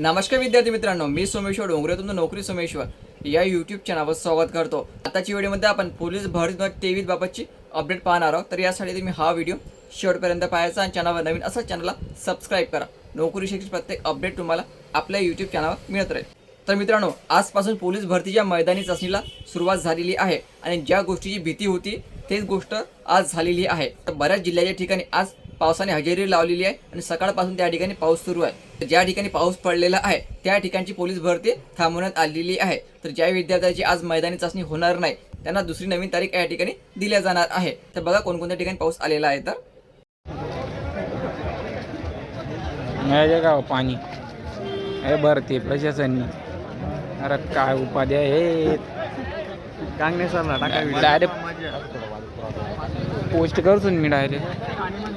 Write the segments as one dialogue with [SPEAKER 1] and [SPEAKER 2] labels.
[SPEAKER 1] नमस्कार विद्यार्थी मित्रांनो मी सोमेश्वर डोंगरे तुमचं नोकरी सोमेश्वर. या यूट्यूब चॅनलवर स्वागत करतो. आताच्या व्हिडिओमध्ये आपण पोलीस भरती तेवीस बाबतची अपडेट पाहणार आहोत. तर यासाठी तुम्ही हा व्हिडिओ शेवटपर्यंत पाहायचा आणि चॅनलवर नवीन असं चॅनलला सबस्क्राईब करा. नोकरी शिक्षण प्रत्येक अपडेट तुम्हाला आपल्या यूट्यूब चॅनलवर मिळत राहील. तर मित्रांनो आजपासून पोलीस भरतीच्या मैदानी चाचणीला सुरुवात झालेली आहे आणि ज्या गोष्टीची भीती होती तेच गोष्ट आज झालेली आहे. तर बऱ्याच जिल्ह्याच्या ठिकाणी आज पावसाने हजेरी लावलेली आहे आणि सकाळपासून त्या ठिकाणी पाऊस सुरू आहे. ज्या ठिकाणी पाऊस पडलेला आहे त्या ठिकाणची पोलीस भरती थांबवण्यात आलेली आहे. तर ज्या विद्यार्थ्याची आज मैदानी चाचणी होणार नाही त्यांना दुसरी नवीन तारीख या ठिकाणी दिल्या जाणार आहे. तर बघा कोणकोणत्या ठिकाणी पाऊस आलेला आहे तर.
[SPEAKER 2] हो पाणी. हे भरते प्रशासननी. अरे काय उपाध्याय हे. डायरेक्ट पोस्ट करतो मी डायरेक्ट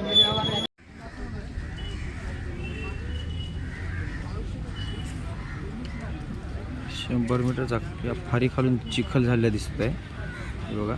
[SPEAKER 3] शंभर मीटरचा या फारी खालून चिखल झालेला दिसत आहे बघा.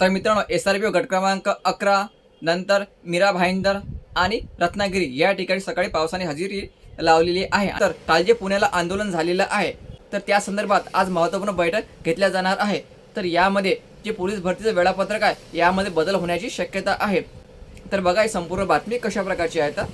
[SPEAKER 1] तर मित्रांनो एस आर पी गट क्रमांक अकरा नंतर मीरा भाईंदर आणि रत्नागिरी या ठिकाणी सकाळी पावसाने हजेरी लावलेली आहे. तर काल जे पुण्याला आंदोलन झालेलं आहे तर त्या संदर्भात आज महत्त्वपूर्ण बैठक घेतल्या जाणार आहे. तर यामध्ये जे पोलीस भरतीचं वेळापत्रक आहे यामध्ये बदल होण्याची शक्यता आहे. तर बघा ही संपूर्ण बातमी कशा प्रकारची आहे तर.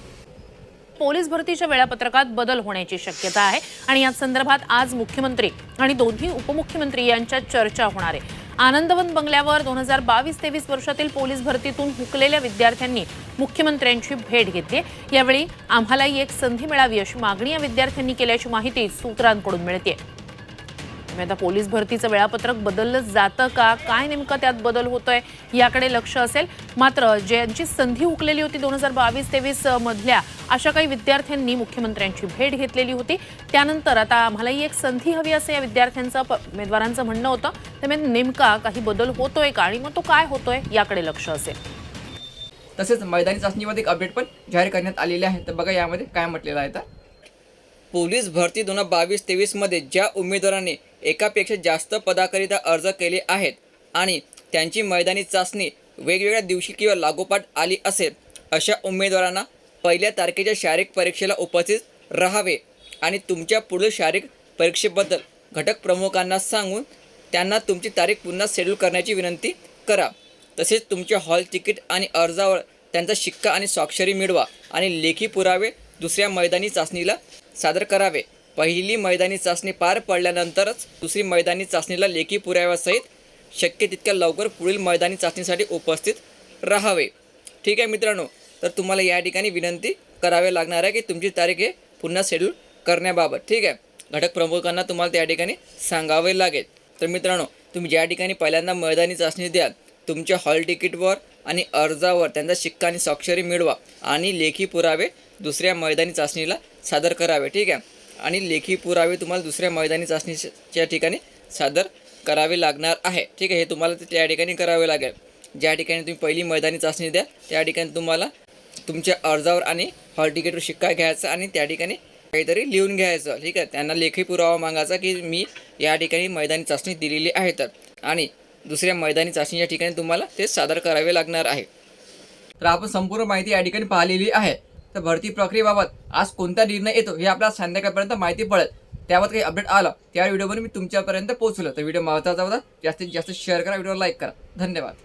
[SPEAKER 4] पोलीस भरतीच्या वेळापत्रकात बदल होण्याची शक्यता आहे आणि या संदर्भात आज मुख्यमंत्री आणि दोन्ही उपमुख्यमंत्री यांच्यात चर्चा होणार आहे. आनंदवन बंगल्यावर दोन हजार बावीस तेवीस वर्षातील पोलीस भरतीतून हुकलेल्या विद्यार्थ्यांनी मुख्यमंत्र्यांची भेट घेतली. यावेळी आम्हालाही एक संधी मिळावी अशी मागणी या विद्यार्थ्यांनी केल्याची माहिती सूत्रांकडून मिळते. आता पोलीस भरतीचं वेळापत्रक बदललं जातं का? काय नेमकं त्यात बदल होतोय? याकडे लक्ष असेल. मात्र ज्यांची संधी हुकलेली होती दोन हजार बावीस तेवीस मधल्या अशा काही विद्यार्थ्यांनी मुख्यमंत्र्यांची भेट घेतलेली होती. त्यानंतर आता आम्हालाही एक संधी हवी असं या विद्यार्थ्यांचं उमेदवारांचं म्हणणं होतं. त्यामुळे नेमका काही बदल होतोय का? आणि मग तो काय होतोय याकडे लक्ष असेल.
[SPEAKER 1] तसेच मैदानी चाचणीमध्ये एक अपडेट पण जाहीर करण्यात आलेले आहे. तर बघा यामध्ये काय म्हटलेलं आहे तर. पोलीस भरती दोन हजार बावीस तेवीसमध्ये ज्या उमेदवारांनी एकापेक्षा जास्त पदाकरिता अर्ज केले आहेत आणि त्यांची मैदानी चाचणी वेगवेगळ्या दिवशी किंवा लागोपाठ आली असेल अशा उमेदवारांना पहिल्या तारखेच्या शारीरिक परीक्षेला उपस्थित राहावे आणि तुमच्या पुढील शारीरिक परीक्षेबद्दल घटक प्रमुखांना सांगून त्यांना तुमची तारीख पुन्हा शेड्यूल करण्याची विनंती करा. तसेच तुमचे हॉल तिकीट आणि अर्जावर त्यांचा शिक्का आणि स्वाक्षरी मिळवा आणि लेखी पुरावे दुसऱ्या मैदानी चाचणीला सादर करावे. पहिली मैदानी चाचणी पार पडल्यानंतरच दुसरी मैदानी चाचणीला लेखी पुराव्यासहित शक्य तितक्या लवकर पुढील मैदानी चाचणीसाठी उपस्थित राहावे. ठीक आहे मित्रांनो तर तुम्हाला या ठिकाणी विनंती करावे लागणार आहे की तुमची तारीख हे पुन्हा शेड्यूल करण्याबाबत. ठीक आहे? घटक प्रमुखांना तुम्हाला त्या ठिकाणी सांगावे लागेल. तर मित्रांनो तुम्ही ज्या ठिकाणी पहिल्यांदा मैदानी चाचणी द्याल तुमच्या हॉल तिकीटवर आणि अर्जावर त्यांचा शिक्का आणि स्वाक्षरी मिळवा आणि लेखी पुरावे दुसऱ्या मैदानी चाचणीला सादर करावे ठीक आहे? आणि लेखी पुरावे तुम्हाला दुसऱ्या मैदानी चाचणीच्या ठिकाणी सादर करावे लागणार आहे ठीक आहे? हे तुम्हाला त्या ठिकाणी करावे लागेल. ज्या ठिकाणी तुम्ही पहिली मैदानी चाचणी द्या त्या ठिकाणी तुम्हाला तुमच्या अर्जावर आणि हॉल तिकीटवर शिक्का घ्यायचा आणि त्या ठिकाणी काहीतरी लिहून घ्यायचं. ठीक आहे? त्यांना लेखी पुरावा मागायचा की मी या ठिकाणी मैदानी चाचणी दिलेली आहे तर. आणि दुसऱ्या मैदानी चाचणीच्या ठिकाणी तुम्हाला ते सादर करावे लागणार आहे. तर आपण संपूर्ण माहिती या ठिकाणी पाहिलेली आहे. तर भरती प्रक्रियेबाबत आज कोणता निर्णय येतो हे आपल्याला संध्याकाळपर्यंत माहिती पडेल. त्यावर काही अपडेट आलं त्या व्हिडिओवर मी तुमच्यापर्यंत पोहोचलो. तर व्हिडिओ महत्त्वाचा होता. जास्तीत जास्त शेअर करा व्हिडिओ लाईक करा. धन्यवाद.